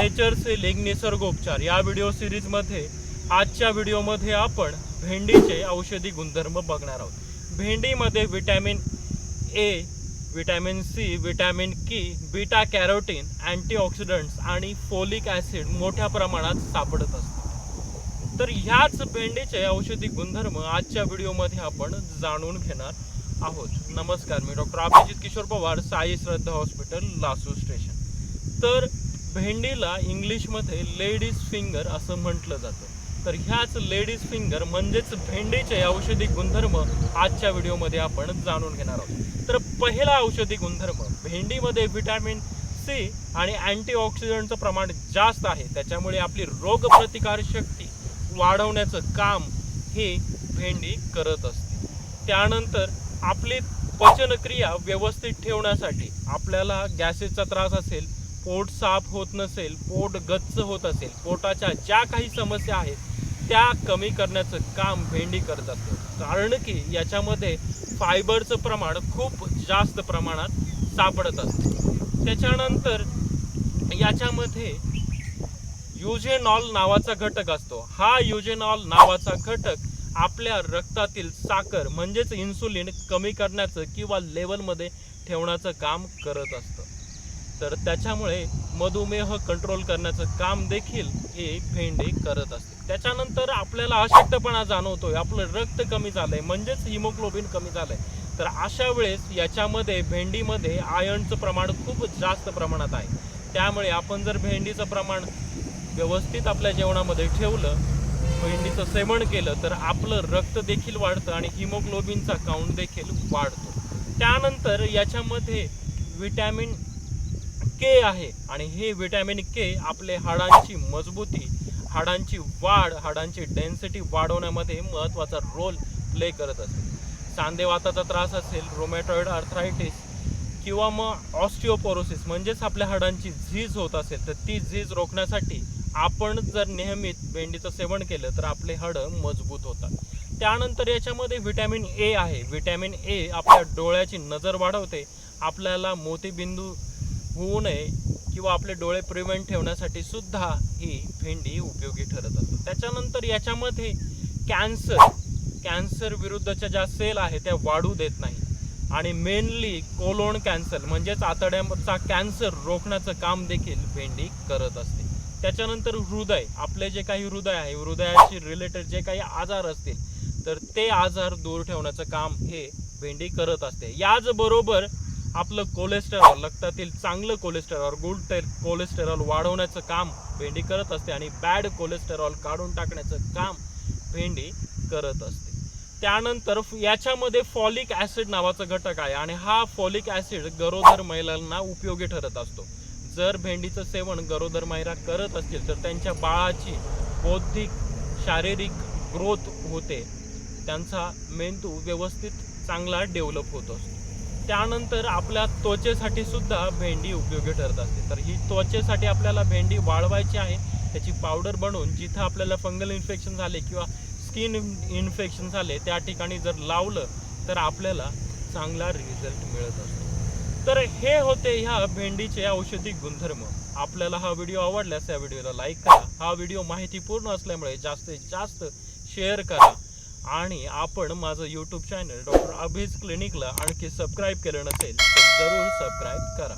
Nature selling निसर्गोपचार या video सिरीजमध्ये आजच्या व्हिडिओमध्ये आपण भेंडीचे औषधी गुणधर्म बघणार आहोत. भेंडीमध्ये vitamin A vitamin C vitamin K beta carotene antioxidants आणि फोलिक ॲसिड मोठ्या प्रमाणात सापडत असतात. तर ह्याच भेंडीचे औषधी गुणधर्म आजच्या व्हिडिओमध्ये आपण जाणून घेणार आहोत. नमस्कार मी doctor Abhijit Kishor Pawar Sai Shraddha hospital Lasu station. तर भेंडीला इंग्लिशमध्ये लेडीज फिंगर असं म्हटलं जातं. तर ह्याच लेडीज फिंगर म्हणजेच भेंडीचे औषधी गुणधर्म आजच्या व्हिडिओमध्ये आपण जाणून घेणार आहोत. तर पहिला औषधी गुणधर्म भेंडीमध्ये व्हिटॅमिन सी आणि अँटीऑक्सिडंटचं प्रमाण जास्त आहे. त्याच्यामुळे आपली रोगप्रतिकार शक्ती वाढवण्याचं काम हे भेंडी करत असते. त्यानंतर आपली पचनक्रिया व्यवस्थित ठेवण्यासाठी आपल्याला गॅसेसचा त्रास असेल पोट साफ होत नसेल पोट गच्च होत असेल पोटाच्या ज्या काही समस्या आहेत त्या कमी करण्याचं काम भेंडी करत असते. कारण की याच्यामध्ये फायबरचं प्रमाण खूप जास्त प्रमाणात सापडत असतं. त्याच्यानंतर याच्यामध्ये युजेनॉल नावाचा घटक असतो. हा युजेनॉल नावाचा घटक आपल्या रक्तातील साखर म्हणजेच इन्सुलिन कमी करण्याचं किंवा लेवलमध्ये ठेवण्याचं काम करत असतं. तर त्याच्यामुळे मधुमेह कंट्रोल करण्याचं काम देखील हे भेंडी करत असते. त्याच्यानंतर आपल्याला अशक्तपणा जाणवतोय. आपलं रक्त कमी झालंय म्हणजेच हिमोग्लोबिन कमी झालंय. तर अशा वेळेस याच्यामध्ये भेंडीमध्ये आयर्नचं प्रमाण खूप जास्त प्रमाणात आहे. त्यामुळे आपण जर भेंडीचं प्रमाण व्यवस्थित आपल्या जेवणामध्ये ठेवलं भेंडीचं सेवन केलं तर आपलं रक्त देखील वाढतं आणि हिमोग्लोबिनचा काउंट देखील वाढतो. त्यानंतर याच्यामध्ये विटॅमिन के आहे आणि हे विटॅमिन के आपले हाडांची मजबूती हाडांची वाढ हाडांची डेन्सिटी वाढवण्यामध्ये महत्त्वाचा रोल प्ले करत असते. सांधेवाताचा त्रास असेल रोमॅटॉइड आर्थरायटिस किंवा मग ऑस्टिओपोरोसिस म्हणजेच आपल्या हाडांची झीज होत असेल तर ती झीज रोखण्यासाठी आपण जर नेहमीच भेंडीचं सेवन केलं तर आपले हाडं मजबूत होतात. त्यानंतर याच्यामध्ये व्हिटॅमिन ए आहे. व्हिटॅमिन ए आपल्या डोळ्याची नजर वाढवते. आपल्याला मोतीबिंदू होऊ नये किंवा आपले डोळे प्रिव्हेंट ठेवण्यासाठी सुद्धा ही भेंडी उपयोगी ठरत असते. त्याच्यानंतर याच्यामध्ये कॅन्सर कॅन्सर विरुद्धच्या ज्या सेल आहे त्या वाढू देत नाही. आणि मेनली कोलोन कॅन्सर म्हणजेच आतड्याचा कॅन्सर रोखण्याचं काम देखील भेंडी करत असते. त्याच्यानंतर हृदय आपले जे काही हृदय आहे हृदयाशी रिलेटेड जे काही आजार असतील तर ते आजार दूर ठेवण्याचं काम हे भेंडी करत असते. याचबरोबर आपलं कोलेस्टेरॉल रक्तातील चांगलं कोलेस्टेरॉल गुड टे कोलेस्टेरॉल वाढवण्याचं काम भेंडी करत असते आणि बॅड कोलेस्टेरॉल काढून टाकण्याचं काम भेंडी करत असते. त्यानंतर याच्यामध्ये फॉलिक ॲसिड नावाचा घटक आहे आणि हा फॉलिक ॲसिड गरोदर महिलांना उपयोगी ठरत असतो. जर भेंडीचं सेवन गरोदर महिला करत असतील तर त्यांच्या बाळाची बौद्धिक शारीरिक ग्रोथ होते. त्यांचा मेंदू व्यवस्थित चांगला डेव्हलप होत असतो. त्यानंतर आपल्या त्वचेसाठी सुद्धा भेंडी उपयोगी ठरत असते. तर ही त्वचेसाठी आपल्याला भेंडी वाळवायची आहे. त्याची पावडर बनवून जिथं आपल्याला फंगल इन्फेक्शन झाले किंवा स्किन इन्फेक्शन झाले त्या ठिकाणी जर लावलं तर आपल्याला चांगला रिझल्ट मिळत असतो. तर हे होते ह्या भेंडीचे औषधी गुणधर्म. आपल्याला हा व्हिडिओ आवडल्यास या व्हिडिओला लाईक करा. हा व्हिडिओ माहितीपूर्ण असल्यामुळे जास्तीत जास्त शेअर करा. आणि आपण माझं यूट्यूब चॅनल डॉक्टर अभिज क्लिनिकला आणखी सबस्क्राईब केलं नसेल तर जरूर सबस्क्राईब करा.